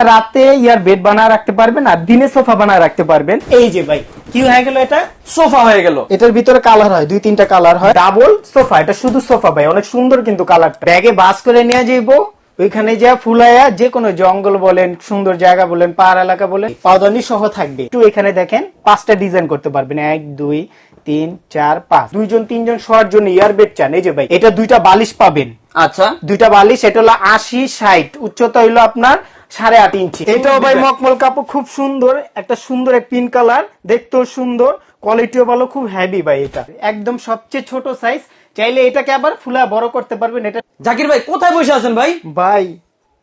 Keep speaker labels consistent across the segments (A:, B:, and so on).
A: রাতে ইয়ার বেড বানায় রাখতে পারবেন আর দিনে সোফা বানায় রাখতে পারবেন। এই যে ভাই কি হয়ে গেল এটা?
B: সোফা হয়ে গেল।
A: এটার ভিতরে কালার হয় দুই তিনটা কালার হয়। ডাবল সোফা এটা শুধু সোফা ভাই অনেক সুন্দর কিন্তু কালারটা। ব্যাগে বাস করে নিয়ে যাইবো ওইখানে যা ফুলাইয়া যে কোনো জঙ্গল বলেন সুন্দর জায়গা বলেন পাহাড় এলাকা বলেন পাওদানি সহ থাকবে। একটু এখানে দেখেন পাঁচটা ডিজাইন করতে পারবেন। এক দুই তিন চার পাঁচ। দুইজন তিনজন শোয়ার জন্য ইয়ার বেড চান। এই যে ভাই এটা দুইটা বালিশ পাবেন।
B: আচ্ছা।
A: দুইটা বালিশ এটা হলো আশি ষাট। উচ্চতা হইল আপনার সাড়ে আট ইঞ্চি। এটাও ভাই মকমল কাপড় খুব সুন্দর একটা সুন্দর এক পিঙ্ক কালার দেখতেও সুন্দর কোয়ালিটিও ভালো খুব হেভি ভাই এটা। একদম সবচেয়ে ছোট সাইজ চাইলে এটাকে আবার ফুলা বড় করতে পারবেন এটা
B: জাকির ভাই কোথায় বসে আছেন ভাই?
A: ভাই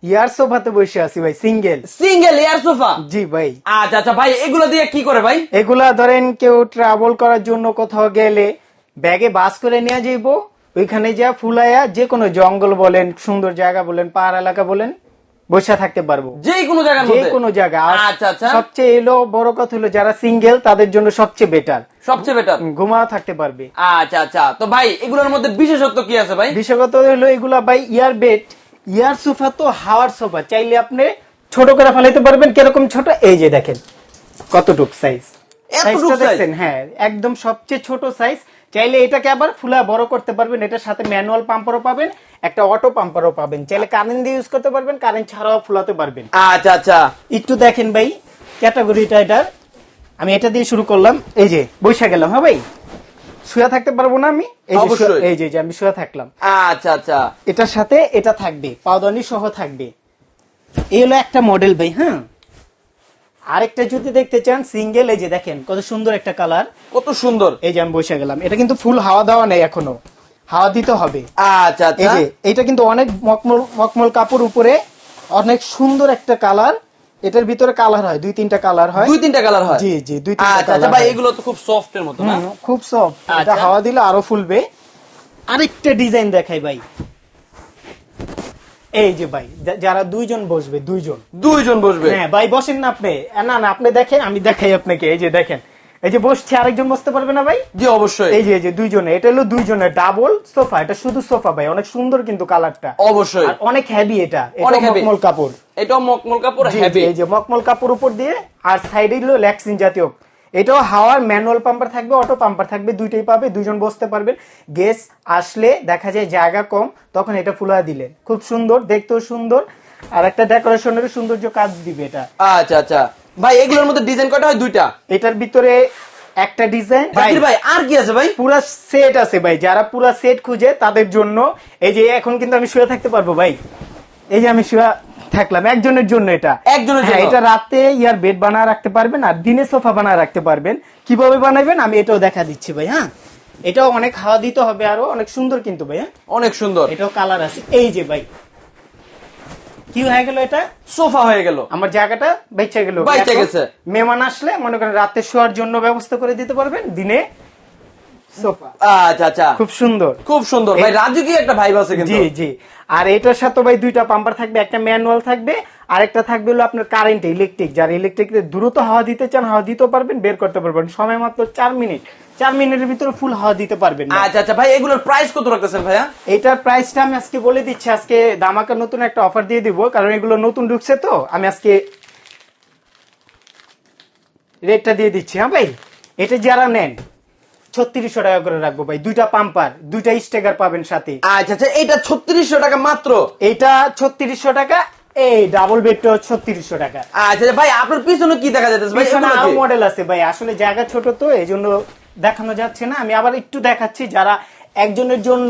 A: ইয়ার সোফাতে বসে আছি ভাই সিঙ্গেল
B: সিঙ্গেল এয়ার সোফা?
A: জি ভাই।
B: আচ্ছা আচ্ছা ভাই এগুলো দিয়ে কি করে ভাই?
A: এগুলা ধরেন কেউ ট্রাভেল করার জন্য কোথাও গেলে ব্যাগে বাস করে নিয়ে যাইবো ওইখানে যা ফুলাইয়া যে কোনো জঙ্গল বলেন সুন্দর জায়গা বলেন পাহাড় এলাকা বলেন বসে থাকতে পারব।
B: যে কোনো জায়গার
A: যে কোনো জায়গা
B: আচ্ছা আচ্ছা।
A: সবচেয়ে এলো বড় কথা হলো যারা সিঙ্গেল তাদের জন্য সবচেয়ে বেটার
B: সবচেয়ে বেটার
A: ঘুমাও থাকতে পারবে।
B: আচ্ছা আচ্ছা। তো ভাই এগুলোর মধ্যে বিশেষত্ব কি আছে ভাই?
A: বিশেষত হলো এগুলা ভাই ইয়ার বেড ইয়ার সোফা তো হাওয়ার সোফা চাইলে আপনি ছোট করে ফেলাইতে পারবেন কীরকম ছোট? এই যে দেখেন কতটুক সাইজ হ্যাঁ একদম সবচেয়ে ছোট সাইজ চাইলে এটাকে আবার ফুলা বড় করতে পারবেন এটার সাথে ম্যানুয়াল পাম্পারও পাবেন একটা অটো পাম্পারও পাবেন। চাইলে কারেন্ট দিয়ে ইউজ করতে পারবেন কারেন্ট ছাড়াও ফুলাতে পারবেন।
B: আচ্ছা আচ্ছা।
A: একটু দেখেন ভাই ক্যাটাগরিটা এটার। আমি এটা দিয়ে শুরু করলাম এই যে বৈশা গেলাম হ্যাঁ ভাই? শুয়ে থাকতে পারব না আমি? এই যে এই যে যে আমি শুয়ে থাকলাম।
B: আচ্ছা আচ্ছা।
A: এটার সাথে এটা থাকবে পাওদানি সহ থাকবে। এই হলো একটা মডেল ভাই হ্যাঁ? আরেকটা যদি দেখতে চান সিঙ্গেল এই যে দেখেন কত সুন্দর একটা কালার
B: কত সুন্দর।
A: এই যে আমি বসে গেলাম। এটা কিন্তু ফুল হাওয়া দেওয়া নেই এখনও। হাওয়া দিতে হবে।
B: আচ্ছা
A: এই
B: আচ্ছা
A: যে এটা কিন্তু অনেক মকমল মকমল কাপড় উপরে অনেক সুন্দর একটা কালার এটার ভিতরে কালার হয় দুই তিনটা কালার হয়।
B: দুই তিনটা কালার হয়?
A: জি জি দুই তিনটা
B: আচ্ছা আচ্ছা ভাই এগুলো তো খুব সফট এর মতো না?
A: খুব সফট এটা
B: আচ্ছা।
A: হাওয়া দিলে আরও ফুলবে। আরেকটা ডিজাইন দেখাই ভাই। এই যে ভাই যারা দুইজন বসবে দুইজন।
B: দুইজন বসবে?
A: হ্যাঁ ভাই বসেন না আপনি। না না আপনি দেখেন আমি দেখাই আপনাকে। এই যে দেখেন এই যে বসছে আরেকজন বসতে পারবে না ভাই?
B: জি অবশ্যই।
A: এই যে এই যে দুইজনে এটা হলো দুইজনের ডাবল সোফা এটা শুধু সোফা ভাই অনেক সুন্দর কিন্তু কালারটা।
B: অবশ্যই।
A: আর অনেক হেভি এটা এটা
B: অনেক
A: মকমল কাপড়।
B: এটা মকমল কাপড় হেভি
A: এই যে মকমল কাপড় উপর দিয়ে আর সাইডে হলো ল্যাক্সিন জাতীয় এটাও হাওয়ার ম্যানুয়াল পাম্পার থাকবে অটো পাম্পার থাকবে দুইটাই পাবে দুজন বসতে পারবেন। গেস আসলে দেখা যায় জায়গা কম তখন এটা ফুলা দিলেন। খুব সুন্দর দেখতেও সুন্দর। আর একটা ডেকোরেশনের সৌন্দর্য কাজ দিবে এটা।
B: আচ্ছা আচ্ছা। ভাই এগুলোর মধ্যে ডিজাইন কটা হয়? দুইটা।
A: এটার ভিতরে একটা ডিজাইন
B: ভাই আর কি আছে ভাই?
A: পুরা সেট আছে ভাই। যারা পুরা সেট খুঁজে তাদের জন্য এই যে এখন কিন্তু আমি শুয়ে থাকতে পারব ভাই। এই যে আমি শুয়ে থাকলাম একজনের জন্য এটা।
B: একজনের
A: হ্যাঁ,
B: জন্য।
A: এটা রাতে ইয়ার বেড বানায় রাখতে পারবেন আর দিনে সোফা বানায় রাখতে পারবেন। কীভাবে বানাবেন আমি এটাও দেখা দিচ্ছি ভাই হ্যাঁ? এটাও অনেক হাওয়া দিতে হবে আরও অনেক সুন্দর কিন্তু ভাই হ্যাঁ?
B: অনেক সুন্দর।
A: এটাও কালার আছে। এই যে ভাই কি হয়ে গেল এটা?
B: সোফা হয়ে গেল।
A: আমার জায়গাটা বেঁচে গেল। মেহমান আসলে মনে করেন রাতে শোয়ার জন্য ব্যবস্থা করে দিতে পারবেন দিনে সোফা
B: আচ্ছা আচ্ছা।
A: খুব সুন্দর।
B: খুব সুন্দর। ভাই রাজু কি একটা ভাইব আছে কিন্তু।
A: জি জি। আর এটার সাথে ভাই দুইটা পাম্পার থাকবে একটা ম্যানুয়াল থাকবে আর একটা থাকবে হলো আপনার কারেন্ট ইলেকট্রিক যার ইলেকট্রিক দ্রুত হাওয়া দিতে চান হাওয়া দিতে পারবেন বের করতে পারবেন। সময় মাত্র চার মিনিট। চার মিনিটের ভিতরে ফুল হাওয়া দিতে পারবেন
B: আচ্ছা আচ্ছা। ভাই এগুলোর প্রাইস কত রাখতেছেন ভাইয়া?
A: এটার প্রাইসটা আমি আজকে বলে দিচ্ছি। আজকে দামাকা নতুন একটা অফার দিয়ে দিব কারণ এগুলো নতুন ঢুকছে তো। আমি আজকে রেটটা দিয়ে দিচ্ছি হ্যাঁ ভাই? এটা যারা নেন ছত্রিশশো টাকা করে রাখব ভাই। দুইটা পাম্পার দুইটা স্টেকার পাবেন সাথে।
B: আচ্ছা আচ্ছা এটা ছত্রিশশো টাকা মাত্র?
A: এটা ছত্রিশশো টাকা এই ডাবল বেডটা ছত্রিশশো টাকা।
B: আচ্ছা আচ্ছা, ভাই আপনার পিছনে কি দেখা যাচ্ছে ভাই
A: পিছনে
B: আরও
A: মডেল আছে ভাই আসলে জায়গা ছোট তো এই জন্য দেখানো যাচ্ছে না। আমি আবার একটু দেখাচ্ছি যারা একজনের জন্য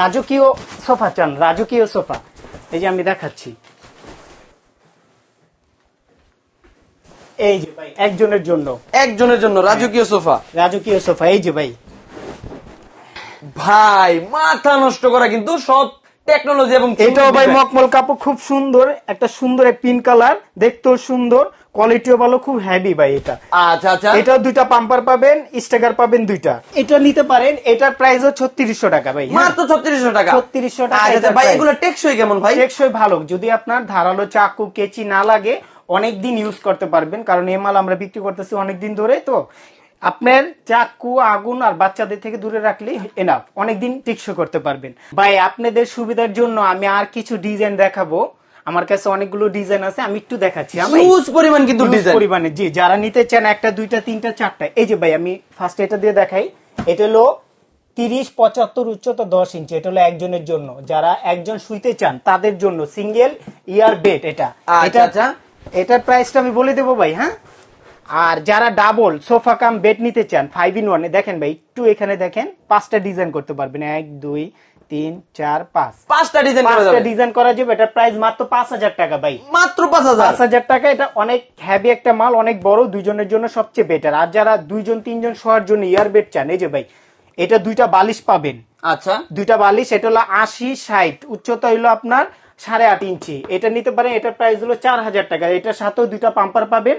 A: রাজকীয় সোফা চান রাজকীয় সোফা। এই যে আমি দেখাচ্ছি। এই যে ভাই একজনের জন্য।
B: একজনের জন্য রাজকীয় সোফা।
A: রাজকীয় সোফা এই যে ভাই।
B: ভাই মাথা নষ্ট করা কিন্তু সব টেকনোলজি এবং
A: এটাও ভাই মকমল কাপড় খুব সুন্দর একটা সুন্দর পিঙ্ক কালার দেখতেও সুন্দর কোয়ালিটিও ভালো খুব হেভি ভাই এটা।
B: আচ্ছা আচ্ছা।
A: এটাও দুইটা পাম্পার পাবেন স্টেকার পাবেন দুইটা। এটা নিতে পারেন এটার প্রাইসও ছত্রিশশো টাকা ভাই হ্যাঁ?
B: মাত্র ছত্রিশশো টাকা।
A: 3600 টাকা
B: আচ্ছা আচ্ছা, ভাই এগুলো টেকসই কেমন ভাই?
A: টেকসই ভালো যদি আপনার ধারালো চাকু কেচি না লাগে অনেক দিন ইউজ করতে পারবেন কারণ এই মাল আমরা বিক্রি করতেছি অনেক দিন ধরে তো আপনার চাকু আগুন আর বাচ্চাদের থেকে দূরে রাখলেই এনাফ অনেকদিন টিকসই করতে পারবেন। ভাই আপনাদের সুবিধার জন্য আমি আর কিছু ডিজাইন দেখাবো। আমার কাছে অনেকগুলো ডিজাইন আছে আমি একটু দেখাচ্ছি
B: হিউজ পরিমাণ কিন্তু ডিজাইন
A: পরিমাণে জি যারা নিতে চান একটা দুইটা তিনটা চারটা এই যে ভাই আমি ফার্স্ট এটা দিয়ে দেখাই। এটা হলো তিরিশ পঁচাত্তর উচ্চতা দশ ইঞ্চি এটা হলো একজনের জন্য। যারা একজন শুইতে চান তাদের জন্য সিঙ্গেল ইয়ার বেড এটা।
B: আচ্ছা,
A: এটা
B: আচ্ছা।
A: এটার প্রাইসটা আমি বলে দেবো ভাই হ্যাঁ? আর যারা ডাবল সোফা কাম বেড নিতে চান ফাইভ ইন ওয়ানে দেখেন ভাই একটু এখানে দেখেন পাঁচটা ডিজাইন করতে পারবেন। এক দুই তিন চার পাঁচ।
B: পাঁচটা ডিজাইন
A: পাঁচটা ডিজাইন করা যাবে এটার প্রাইস মাত্র পাঁচ হাজার টাকা ভাই।
B: মাত্র পাঁচ হাজার।
A: পাঁচ হাজার টাকা এটা অনেক হ্যাভি একটা মাল অনেক বড় দুইজনের জন্য সবচেয়ে বেটার আর যারা দুইজন তিনজন শোয়ার জন্য ইয়ার বেড চান এই যে ভাই এটা দুইটা বালিশ পাবেন।
B: আচ্ছা।
A: দুইটা বালিশ এটা হলো আশি ষাট উচ্চতা হলো আপনার সাড়ে আট ইঞ্চি। এটা নিতে পারেন এটার প্রাইস হলো চার হাজার টাকা। এটার সাথেও দুইটা পাম্পার পাবেন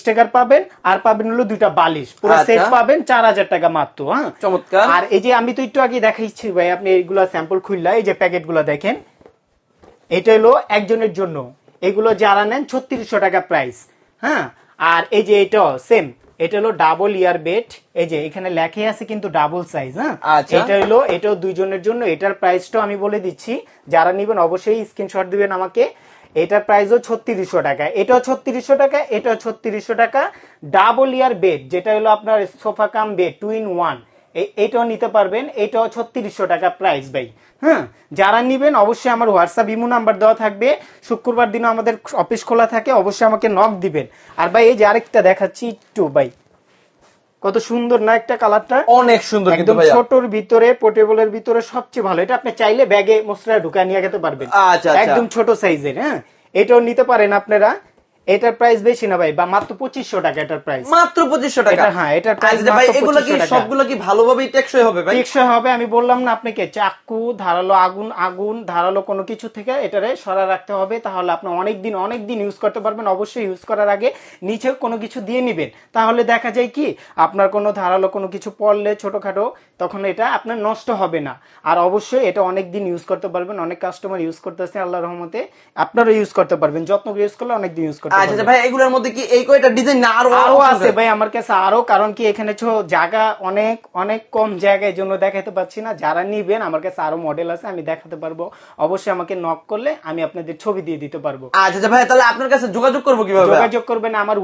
A: স্টেকার পাবেন আর পাবেন হলো দুইটা বালিশ। পুরো
B: আচ্ছা।
A: সেট পাবেন চার হাজার টাকা মাত্র হ্যাঁ?
B: চমৎকার।
A: আর এই যে আমি তো একটু আগে দেখাইছি ভাই আপনি এইগুলা স্যাম্পল খুললা এই যে প্যাকেট দেখেন। এটা হলো একজনের জন্য। এগুলো যারা নেন ছত্রিশশো টাকা প্রাইস হ্যাঁ? আর এই যে এটা সেম এটা হলো ডাবল ইয়ার বেড এই যে এখানে লেখে আছে কিন্তু ডাবল সাইজ হ্যাঁ?
B: আচ্ছা।
A: এটা হলো এটাও দুইজনের জন্য এটার প্রাইসটাও আমি বলে দিচ্ছি। যারা নিবেন অবশ্যই স্ক্রিনশট দিবেন আমাকে। এটার প্রাইসও ছত্রিশশো টাকা। এটাও ছত্রিশশো টাকা এটাও ছত্রিশশো টাকা। ডাবল ইয়ার বেড যেটা হলো আপনার sofa cum bed two in one এইটাও নিতে পারবেন এইটাও ছত্রিশশো টাকা প্রাইস ভাই। হ্যাঁ যারা নিবেন অবশ্যই আমার হোয়াটসঅ্যাপ ইমো নাম্বার দেওয়া থাকবে। শুক্রবার দিনও আমাদের অফিস খোলা থাকে অবশ্যই আমাকে নক দিবেন। আর ভাই এই যে আরেকটা দেখাচ্ছি একটু ভাই। কত সুন্দর না একটা কালারটা
B: অনেক সুন্দর কিন্তু
A: একদম ছোটর ভিতরে পোর্টেবলের ভিতরে সবচেয়ে ভালো। এটা আপনি চাইলে ব্যাগে মশলা ঢুকায় নিয়ে যেতে পারবেন।
B: আচ্ছা, আচ্ছা।
A: একদম ছোট সাইজের হ্যাঁ। এটাও নিতে পারেন আপনারা। এটার প্রাইস বেশি না ভাই বা মাত্র পঁচিশশো টাকা এটার প্রাইস
B: মাত্র পঁচিশশো টাকা?
A: হ্যাঁ, এটার price
B: আচ্ছা ভাই এগুলো কি সবগুলো কি ভালোভাবেই টেকসই হবে ভাই?
A: টেকসই হবে আমি বললাম না আপনাকে চাকু ধারালো আগুন আগুন ধারালো কোনো কিছু থেকে এটারে সরা রাখতে হবে তাহলে আপনি অনেক দিন অনেক দিন ইউজ করতে পারবেন অবশ্যই ইউজ করার আগে নিচে কোনো কিছু দিয়ে নিবেন। তাহলে দেখা যায় কি আপনার কোনো ধারালো কোনো কিছু পড়লে ছোটখাটো তখন এটা আপনার নষ্ট হবে না। আর অবশ্যই এটা অনেক দিন ইউজ করতে পারবেন অনেক কাস্টমার ইউজ করতেছে আল্লাহ রহমতে আপনারা ইউজ করতে পারবেন যত্ন ইউজ করলে অনেক দিন ইউজ করতে
B: আচ্ছা আচ্ছা ভাই এগুলোর মধ্যে কি এই কয়টা ডিজাইন না আরও
A: আরও আছে ভাই আমার কাছে আরও কারণ কি এখানে জায়গা অনেক অনেক কম জায়গায় জন্য দেখাতে পাচ্ছি না। যারা নিবেন আমার কাছে আরও মডেল আছে আমি দেখাতে পারব। অবশ্যই আমাকে নক করলে আমি আপনাদের ছবি দিয়ে দিতে পারব।
B: আচ্ছা আচ্ছা ভাই তাহলে আপনার কাছে যোগাযোগ করব কীভাবে?
A: যোগাযোগ করবেন আমার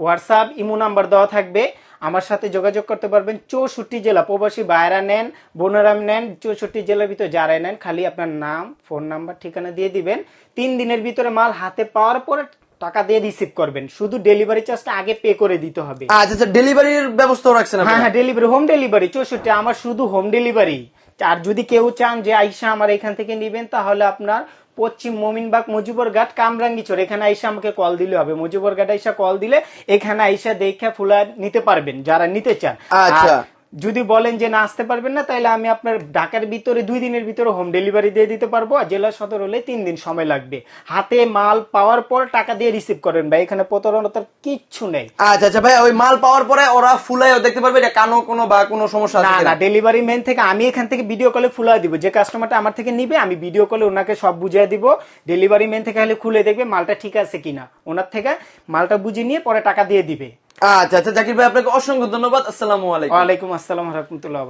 A: হোয়াটসঅ্যাপ ইমো নাম্বার দেওয়া থাকবে। আমার সাথে যোগাযোগ করতে পারবেন চৌষট্টি জেলা প্রবাসী বাইরা নেন বোনেরা নেন চৌষট্টি জেলার ভিতরে যারাই নেন খালি আপনার নাম ফোন নাম্বার ঠিকানা দিয়ে দিবেন। তিন দিনের ভিতরে মাল হাতে পাওয়ার পরে টাকা দিয়ে রিসিভ করবেন। শুধু ডেলিভারি চার্জটা আগে পে করে দিতে হবে।
B: আচ্ছা আচ্ছা ডেলিভারির ব্যবস্থাও রাখছেন
A: হ্যাঁ হ্যাঁ ডেলিভারি হোম ডেলিভারি চৌষট্টি আমার শুধু হোম ডেলিভারি আর যদি কেউ চান যে আইসা আমার এখান থেকে নিবেন তাহলে আপনার পশ্চিম মমিনবাগ মজিবর ঘাট কামরাঙ্গিচর। এখানে আইসা আমাকে কল দিলে হবে। মজিবর ঘাট আইসা কল দিলে এখানে আইসা দেখে ফুলা নিতে পারবেন যারা নিতে চান।
B: আচ্ছা।
A: যদি বলেন যে না আসতে পারবেন না তাহলে আমি আপনার ঢাকার ভিতরে দুই দিনের ভিতরে হোম ডেলিভারি দিয়ে দিতে পারব আর জেলা সদর হলে তিন দিন সময় লাগবে। হাতে মাল পাওয়ার পর টাকা দিয়ে রিসিভ করেন ভাই এখানে প্রতারণতার কিচ্ছু নেই।
B: আচ্ছা আচ্ছা ভাই ওই মাল পাওয়ার পরে ওরা ফুলাইও দেখতে পারবে এটা কানো কোনো বা কোনো সমস্যা
A: না না ডেলিভারি ম্যান থেকে আমি এখান থেকে ভিডিও কলে ফুলা দিব। যে কাস্টমারটা আমার থেকে নিবে আমি ভিডিও কলে ওনাকে সব বুঝিয়ে দিব। ডেলিভারি ম্যান থেকে খালি খুলে দেখবে মালটা ঠিক আছে কিনা। ওনার থেকে মালটা বুঝে নিয়ে পরে টাকা দিয়ে দিবে।
B: আচ্ছা আচ্ছা জাকির ভাই আপনাকে অসংখ্য ধন্যবাদ। আসসালামু আলাইকুম।
A: আসসালাম রহমতুল্লাহ